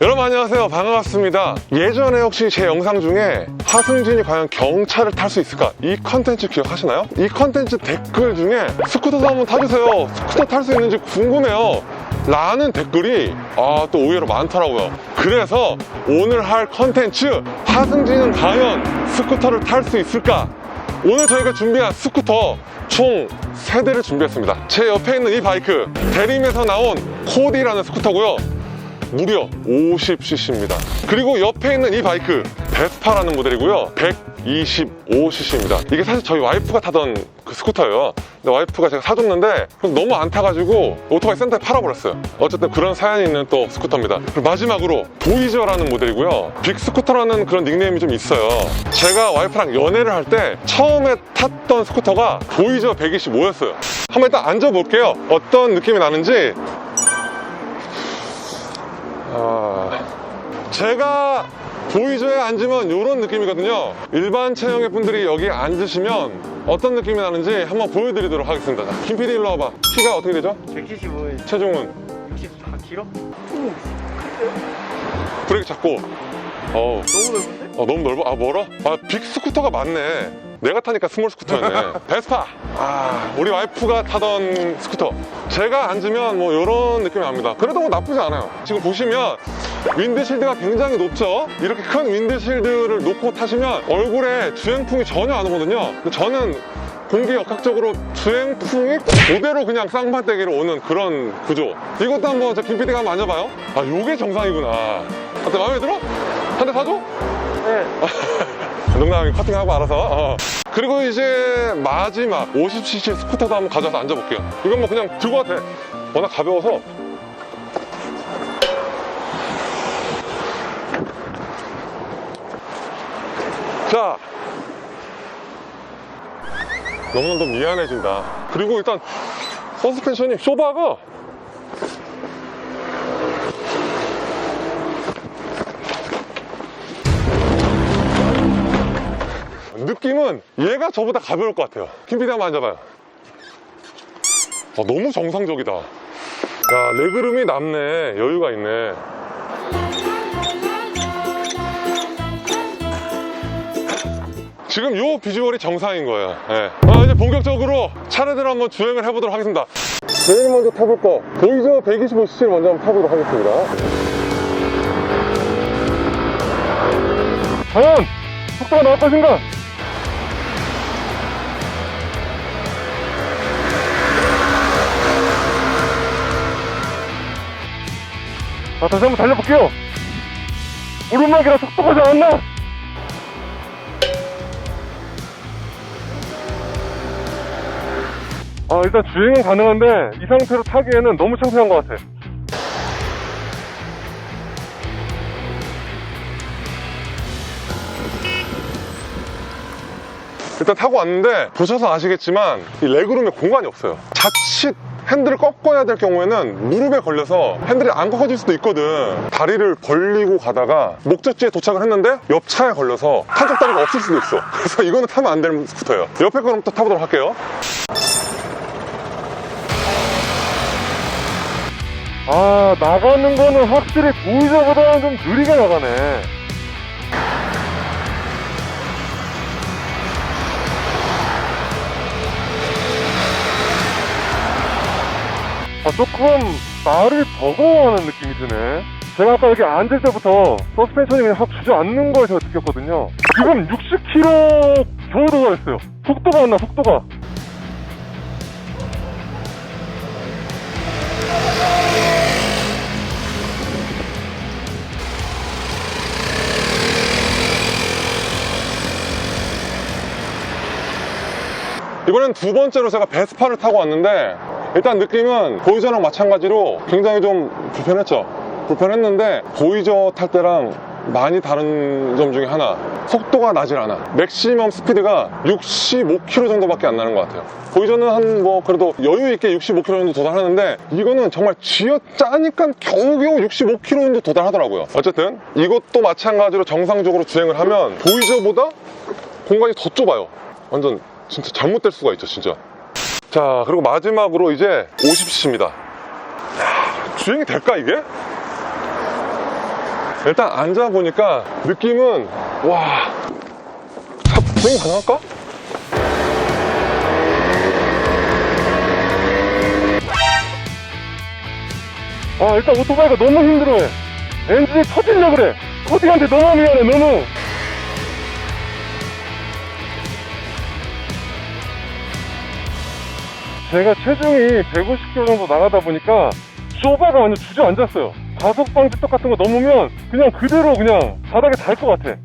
여러분 안녕하세요. 반갑습니다. 예전에 혹시 제 영상 중에 하승진이 과연 경차를 탈 수 있을까? 이 컨텐츠 기억하시나요? 이 컨텐츠 댓글 중에 스쿠터도 한번 타주세요. 스쿠터 탈 수 있는지 궁금해요. 라는 댓글이 아 또 의외로 많더라고요. 그래서 오늘 할 컨텐츠 하승진은 과연 스쿠터를 탈 수 있을까? 오늘 저희가 준비한 스쿠터 총 3대를 준비했습니다. 제 옆에 있는 이 바이크 대림에서 나온 코디라는 스쿠터고요 무려 50cc입니다. 그리고 옆에 있는 이 바이크 베스파라는 모델이고요. 125cc입니다. 이게 사실 저희 와이프가 타던 그 스쿠터예요. 근데 와이프가 제가 사줬는데 너무 안 타가지고 오토바이 센터에 팔아버렸어요. 어쨌든 그런 사연이 있는 또 스쿠터입니다. 마지막으로 보이저라는 모델이고요. 빅 스쿠터라는 그런 닉네임이 좀 있어요. 제가 와이프랑 연애를 할 때 처음에 탔던 스쿠터가 보이저 125였어요. 한번 일단 앉아볼게요. 어떤 느낌이 나는지 아, 제가 보이저에 앉으면 이런 느낌이거든요. 일반 체형의 분들이 여기 앉으시면 어떤 느낌이 나는지 한번 보여드리도록 하겠습니다. 자, 김 PD 일로 와봐. 키가 어떻게 되죠? 175에 체중은 64kg? 브레이크 잡고. 어우, 너무 넓은데? 어, 너무 넓어. 아, 멀어? 아, 빅 스쿠터가 많네. 내가 타니까 스몰 스쿠터였네. 베스파. 아, 우리 와이프가 타던 스쿠터. 제가 앉으면 뭐 이런 느낌이 납니다. 그래도 뭐 나쁘지 않아요. 지금 보시면 윈드실드가 굉장히 높죠? 이렇게 큰 윈드실드를 놓고 타시면 얼굴에 주행풍이 전혀 안 오거든요. 저는 공기 역학적으로 주행풍이 그대로 그냥 쌍판대기로 오는 그런 구조. 이것도 한번 저 김PD가 한번 앉아봐요. 아, 요게 정상이구나. 어때, 마음에 들어? 한 대 사줘? 네. 농담이 커팅하고 알아서. 어. 그리고 이제 마지막 50cc 스쿠터도 한번 가져와서 앉아볼게요. 이건 뭐 그냥 들고 와도 돼. 워낙 가벼워서. 자. 너무나도 미안해진다. 그리고 일단 서스펜션이 쇼바가 느낌은 얘가 저보다 가벼울 것 같아요. 김PD 한번 앉아봐요. 아, 너무 정상적이다. 야, 레그룸이 남네. 여유가 있네. 지금 요 비주얼이 정상인 거예요. 예. 아, 이제 본격적으로 차례대로 한번 주행을 해보도록 하겠습니다. 제일 먼저 타볼 거, 보이저 125cc를 먼저 한번 타보도록 하겠습니다. 과연 속도가 나올 것인가? 자, 다시 한번 달려볼게요. 오르막이라 속도가 잘 안 나. 아, 일단 주행은 가능한데 이 상태로 타기에는 너무 창피한 것 같아. 일단 타고 왔는데 보셔서 아시겠지만 이 레그룸에 공간이 없어요. 자칫 핸들을 꺾어야 될 경우에는 무릎에 걸려서 핸들이 안 꺾어질 수도 있거든. 다리를 벌리고 가다가 목적지에 도착을 했는데 옆 차에 걸려서 한쪽 다리가 없을 수도 있어. 그래서 이거는 타면 안 되는 스쿠터예요. 옆에 거는 또 타보도록 할게요. 아 나가는 거는 확실히 보이저보다는 좀 느리게 나가네. 아, 조금 말을 버거워하는 느낌이 드네. 제가 아까 여기 앉을 때부터 서스펜션이 그냥 확 주저앉는 걸 제가 느꼈거든요. 지금 60km 겨우 도달했어요. 속도가 안 나, 속도가. 이번엔 두 번째로 제가 베스파를 타고 왔는데 일단 느낌은 보이저랑 마찬가지로 굉장히 좀 불편했죠. 불편했는데 보이저 탈 때랑 많이 다른 점 중에 하나 속도가 나질 않아. 맥시멈 스피드가 65km 정도밖에 안 나는 것 같아요. 보이저는 한 뭐 그래도 여유 있게 65km 정도 도달하는데 이거는 정말 쥐어짜니까 겨우겨우 65km 정도 도달하더라고요. 어쨌든 이것도 마찬가지로 정상적으로 주행을 하면 보이저보다 공간이 더 좁아요. 완전 진짜 잘못될 수가 있죠 진짜 자 그리고 마지막으로 이제 50cc입니다 주행이 될까 이게? 일단 앉아보니까 느낌은, 와. 차, 주행 가능할까? 아 일단 오토바이가 너무 힘들어해 엔진이 터질려 그래 코디한테 너무 미안해 너무 제가 체중이 150kg 정도 나가다 보니까 쇼바가 완전 주저앉았어요. 가속 방지 똑 같은 거 넘으면 그냥 그대로 그냥 바닥에 닿을 것 같아.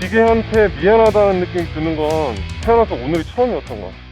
기계한테 미안하다는 느낌이 드는 건 태어나서 오늘이 처음이었던 것같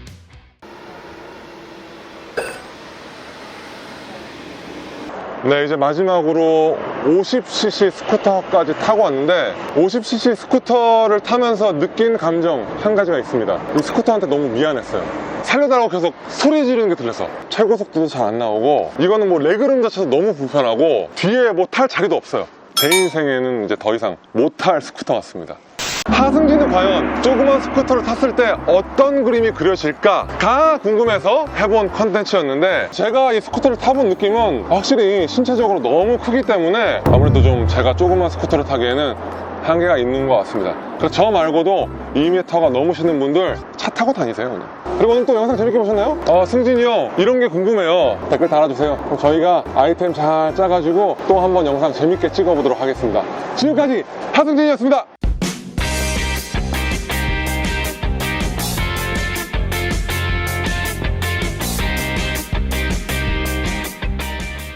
네, 이제 마지막으로 50cc 스쿠터까지 타고 왔는데 50cc 스쿠터를 타면서 느낀 감정 한 가지가 있습니다. 이 스쿠터한테 너무 미안했어요. 살려달라고 계속 소리 지르는 게 들려서 최고 속도도 잘 안 나오고 이거는 뭐 레그룸 자체도 너무 불편하고 뒤에 뭐 탈 자리도 없어요. 제 인생에는 이제 더 이상 못 탈 스쿠터 같습니다. 하승진은 과연 조그만 스쿠터를 탔을 때 어떤 그림이 그려질까가 궁금해서 해본 컨텐츠였는데 제가 이 스쿠터를 타본 느낌은 확실히 신체적으로 너무 크기 때문에 아무래도 좀 제가 조그만 스쿠터를 타기에는 한계가 있는 것 같습니다. 저 말고도 2m가 넘으시는 분들 차 타고 다니세요. 그냥. 그리고 오늘 또 영상 재밌게 보셨나요? 어, 승진이 형 이런 게 궁금해요. 댓글 달아주세요. 그럼 저희가 아이템 잘 짜가지고 또 한번 영상 재밌게 찍어보도록 하겠습니다. 지금까지 하승진이었습니다.